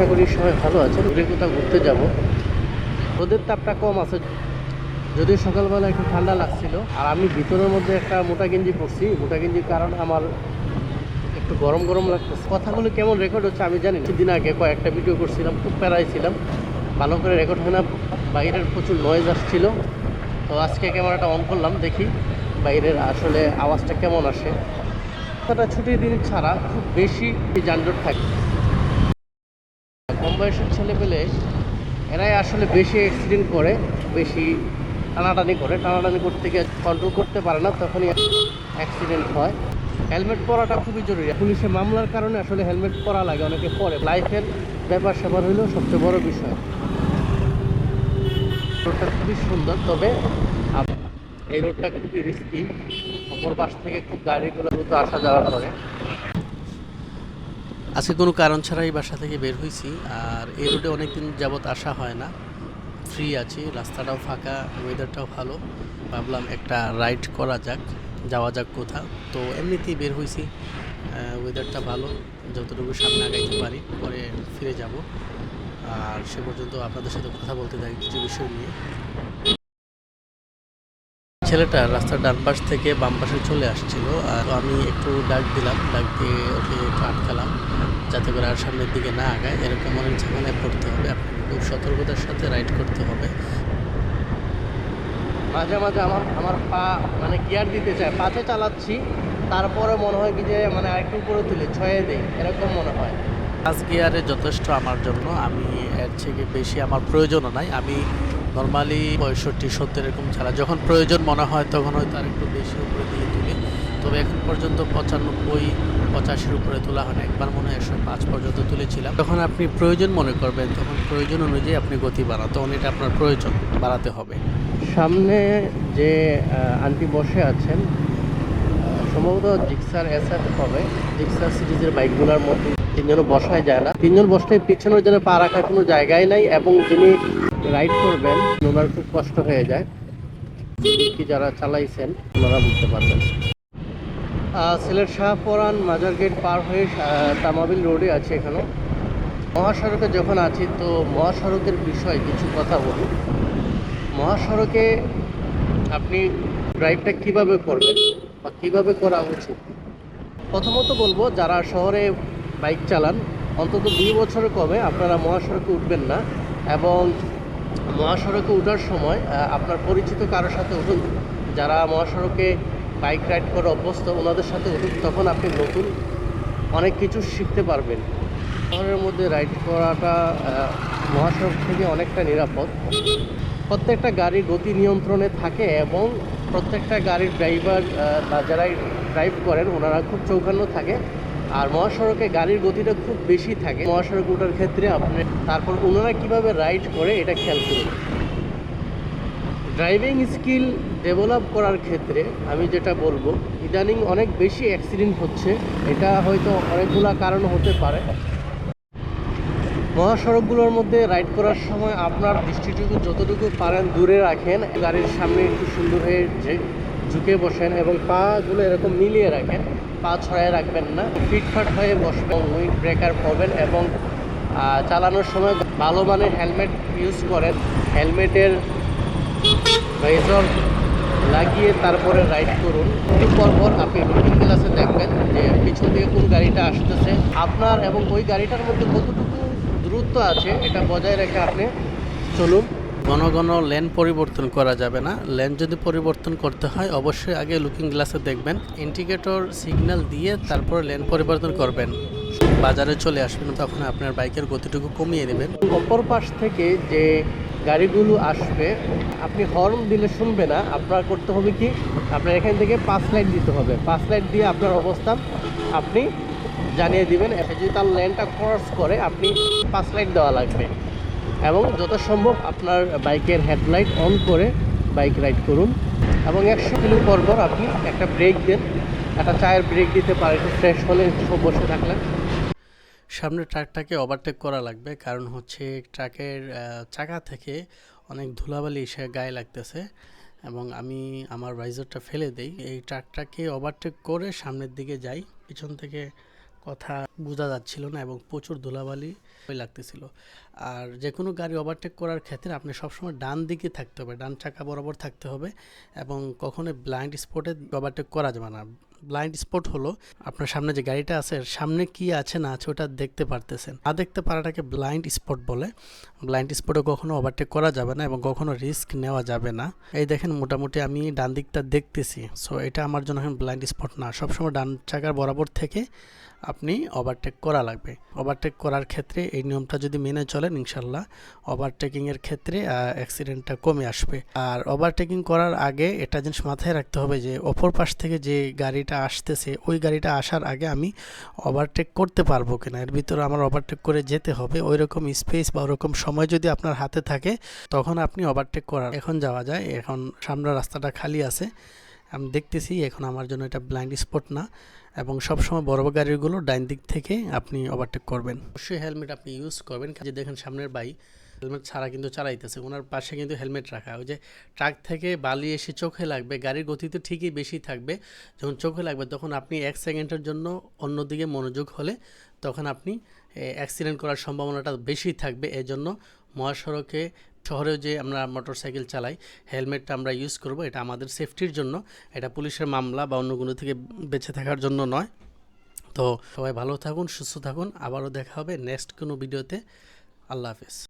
আশা করি সবাই ভালো আছেন। দূরে কোথাও ঘুরতে যাব। রোদের তাপটা কম আছে। যদিও সকালবেলা একটু ঠান্ডা লাগছিল। আর আমি ভিতরের মধ্যে একটা মোটা গেঞ্জি পরছি। মোটা গেঞ্জির কারণ আমার একটু গরম গরম লাগতেছে। কথাগুলো কেমন রেকর্ড হচ্ছে আমি জানি দিন আগে কয়েকটা ভিডিও করছিলাম, খুব প্যারাই ছিলাম। ভালো করে রেকর্ড হয় না। বাইরের প্রচুর নয়েজ আসছিল। তো আজকে ক্যামেরাটা অন করলাম, দেখি বাইরের আসলে আওয়াজটা কেমন আসে। একটা ছুটির দিন ছাড়া খুব বেশি যানজট থাকে। কম বয়সের ছেলে পেলে এরাই আসলে বেশি অ্যাক্সিডেন্ট করে, বেশি টানাটানি করে। টানাটানি করতে গিয়ে কন্ট্রোল করতে পারে না, তখনই অ্যাক্সিডেন্ট হয়। হেলমেট পরাটা খুবই জরুরি। পুলিশে মামলার কারণে আসলে হেলমেট পরা লাগে, অনেকে পরে। লাইফের ব্যাপার স্যাপার হইলেও সবচেয়ে বড় বিষয়। রোডটা খুবই সুন্দর, তবে এই রোডটা খুবই রিস্কি অপর পাশ থেকে খুব গাড়িগুলো দ্রুত আসা যাওয়া করে আজকে কোনো কারণ ছাড়াই বাসা থেকে বের হয়েছি, আর এই রোডে অনেকদিন যাবৎ আসা হয় না। ফ্রি আছি, রাস্তাটাও ফাঁকা ওয়েদারটাও ভালো। ভাবলাম একটা রাইড করা যাক, যাওয়া যাক কোথাও। তো এমনিতেই বের হয়েছি ওয়েদারটা ভালো, যতটুকু সামনে আগাইতে পারি, পরে ফিরে যাব। আর সে পর্যন্ত আপনাদের সাথে কথা বলতে থাকি কিছু বিষয় নিয়ে। ছেলেটা রাস্তার ডান পাশ থেকে বাম পাশে চলে আসছিল আর আমি একটু ডাক দিলাম ডাক দিয়ে ওকে একটু আটকালাম যাতে করে আর সামনের দিকে না আগায়। এরকম অনেক ঝামেলায় পড়তে হবে আপনাকে খুব সতর্কতার সাথে রাইড করতে হবে। মাঝে মাঝে আমার আমার পা মানে গিয়ার দিতে চায় পাঁচে চালাচ্ছি তারপরে মনে হয় কি যে মানে আরেকটু উপরে তুলে ছয়ে দেই এরকম মনে হয়। পাঁচ গিয়ারে যথেষ্ট আমার জন্য আমি এর থেকে বেশি আমার প্রয়োজনও নাই আমি নর্মালি পঁয়ষট্টি, সত্তর এরকম ছাড়া। যখন প্রয়োজন মনে হয় তখন হয়তো আর একটু বেশি উপরে দিয়ে তুলি। তবে এখন পর্যন্ত পঁচানব্বই, পঁচাশির উপরে তোলা হয় না। একবার মনে হয় একশো পাঁচ পর্যন্ত তুলেছিলাম। যখন আপনি প্রয়োজন মনে করবেন, তখন প্রয়োজন অনুযায়ী আপনি গতি বাড়ান তখন এটা আপনার প্রয়োজন, বাড়াতে হবে। সামনে যে আন্টি বসে আছেন সম্ভবত জিক্সার এসএফ হবে। জিক্সার সিরিজের বাইকগুলোর মধ্যে তিনজনও বসাই যায় না। তিনজন বসলে পিছনের জন্য পা রাখার কোনো জায়গায় নাই এবং যিনি রাইড করবেন, ওনার খুব কষ্ট হয়ে যায়। কি যারা চালাইছেন, ওনারা বুঝতে পারবেন। সিলেট শাহপরান মাজার গেট পার হয়ে তামাবিল রোডে আছে এখানে। মহাসড়কে যখন আছি, তো মহাসড়কের বিষয়ে কিছু কথা বলি। মহাসড়কে আপনি ড্রাইভটা কীভাবে করবেন বা কীভাবে করা উচিত? প্রথমত বলব, যারা শহরে বাইক চালান, অন্তত দুই বছর কমে আপনারা মহাসড়কে উঠবেন না। এবং মহাসড়কে ওঠার সময় আপনার পরিচিত কারোর সাথে উঠুন। যারা মহাসড়কে বাইক রাইড করে অভ্যস্ত, ওনাদের সাথে উঠুন। তখন আপনি নতুন অনেক কিছু শিখতে পারবেন। শহরের মধ্যে রাইড করাটা মহাসড়ক থেকে অনেকটা নিরাপদ। প্রত্যেকটা গাড়ি গতি নিয়ন্ত্রণে থাকে এবং প্রত্যেকটা গাড়ির ড্রাইভার বা যারা ড্রাইভ করেন, ওনারা খুব চৌখান্য থাকে। আর মহাসড়কে গাড়ির গতিটা খুব বেশি থাকে। মহাসড়ক ওঠার ক্ষেত্রে আপনি তারপর ওনারা কীভাবে রাইড করে এটা খেয়াল করুন। ড্রাইভিং স্কিল ডেভেলপ করার ক্ষেত্রে আমি যেটা বলব, ইদানিং অনেক বেশি অ্যাক্সিডেন্ট হচ্ছে। এটা হয়তো অনেকগুলা কারণ হতে পারে। মহাসড়কগুলোর মধ্যে রাইড করার সময় আপনার দৃষ্টিটুকু যতটুকু পারেন দূরে রাখেন। গাড়ির সামনে একটু সুন্দর হয়ে ঝুঁকে বসেন এবং পাগুলো এরকম মিলিয়ে রাখেন। পা ছড়ায় রাখবেন না। ফিটফাট হয়ে বসবেন। উইন্ড ব্রেকার পরবেন এবং চালানোর সময় ভালো মানের হেলমেট ইউজ করেন। হেলমেটের ভাইজর লাগিয়ে তারপরে রাইড করুন। একটু পর পর আপনি লুকিং গ্লাসে দেখবেন যে পিছন থেকে কোন গাড়িটা আসতেছে। আপনার এবং ওই গাড়িটার মধ্যে কতটুকু দূরত্ব আছে, এটা বজায় রেখে আপনি চলুন। ঘন ঘন লেন পরিবর্তন করা যাবে না। লেন যদি পরিবর্তন করতে হয়, অবশ্যই আগে লুকিং গ্লাসে দেখবেন। ইন্ডিকেটর সিগন্যাল দিয়ে তারপরে লেন পরিবর্তন করবেন। বাজারে চলে আসবেন, তখন আপনার বাইকের গতিটুকু কমিয়ে নেবেন অপর পাশ থেকে যে গাড়িগুলো আসবে, আপনি হর্ন দিলে শুনবে না। আপনার করতে হবে কি? আপনার এখান থেকে পাঁচ লাইট দিতে হবে। পাঁচ লাইট দিয়ে আপনার অবস্থান আপনি জানিয়ে দিবেন। যদি তার লেনটা ক্রস করে, আপনি পাঁচ লাইট দেওয়া লাগবে। এবং যত সম্ভব আপনার বাইকের হেডলাইট অন করে বাইক রাইড করুন। এবং একশো কিলো পর পর আপনি একটা ব্রেক দেন। একটা চায়ের ব্রেক দিতে পারেন ফ্রেশ হলে বসে থাকলেন সামনে ট্রাকটাকে ওভারটেক করা লাগবে, কারণ হচ্ছে ট্রাকের চাকা থেকে অনেক ধুলাবালি এসে গায়ে লাগতেছে। এবং আমি আমার রাইজারটা ফেলে দেই। এই ট্রাকটাকে ওভারটেক করে সামনের দিকে যাই। পিছন থেকে কথা বোঝা যাচ্ছিল না এবং প্রচুর ধুলাবালি লাগতেছিল। আর যে কোনো গাড়ি ওভারটেক করার ক্ষেত্রে আপনি সবসময় ডান দিকে থাকতে হবে, ডান চাকা বরাবর থাকতে হবে এবং কখনোই ব্লাইন্ড স্পটে ওভারটেক করা যাবে না। ব্লাইন্ড স্পট হলো আপনার সামনে যে গাড়িটা আছে সামনে কি আছে না আছে ওটা দেখতে পারতেছেন। না দেখতে পারাটাকে ব্লাইন্ড স্পট বলে। ব্লাইন্ড স্পটে কখনো ওভারটেক করা যাবে না এবং কখনো রিস্ক নেওয়া যাবে না। এই দেখেন মোটামুটি আমি ডান দিকটা দেখতেছি। সো এটা আমার জন্য এখন ব্লাইন্ড স্পট না। সবসময় ডান চাকার বরাবর থেকে আপনি ওভারটেক করা লাগবে। ওভারটেক করার ক্ষেত্রে এই নিয়মটা যদি মেনে চলেন ইনশাল্লাহ ওভারটেকিংয়ের ক্ষেত্রে অ্যাক্সিডেন্টটা কমে আসবে। আর ওভারটেকিং করার আগে এটা জিনিস মাথায় রাখতে হবে যে, অপর পাশ থেকে যে গাড়িটা আসতেছে, ওই গাড়িটা আসার আগে আমি ওভারটেক করতে পারব কিনা। এর ভিতরে আমার ওভারটেক করে যেতে হবে। ওই রকম স্পেস বা ওরকম সময় যদি আপনার হাতে থাকে, তখন আপনি ওভারটেক করার এখন যাওয়া যায়। এখন সামনের রাস্তাটা খালি আছে। আমি দেখতেছি এখন আমার জন্য এটা ব্লাইন্ড স্পট না এবং সবসময় বড় বড় গাড়িগুলো ডাইন দিক থেকে আপনি ওভারটেক করবেন। অবশ্যই হেলমেট আপনি ইউজ করবেন। যে দেখেন সামনের বাই হেলমেট ছাড়া কিন্তু চালাইতেছে। ওনার পাশে কিন্তু হেলমেট রাখা। ওই যে ট্রাক থেকে বালি এসে চোখে লাগবে, গাড়ির গতি তো ঠিকই বেশি থাকবে। যখন চোখে লাগবে তখন আপনি এক সেকেন্ডের জন্য অন্যদিকে মনোযোগ হলে তখন আপনি অ্যাক্সিডেন্ট করার সম্ভাবনাটা বেশি থাকবে। এজন্য মহাসড়কে শহরেও যে আমরা মোটর সাইকেল চালাই, হেলমেটটা আমরা ইউজ করব, এটা আমাদের সেফটির জন্য। এটা পুলিশের মামলা বা অন্য কোনো থেকে বেঁচে থাকার জন্য নয়। তো সবাই ভালো থাকুন, সুস্থ থাকুন। আবারও দেখা হবে নেক্সট কোনো ভিডিওতে আল্লাহ হাফেজ।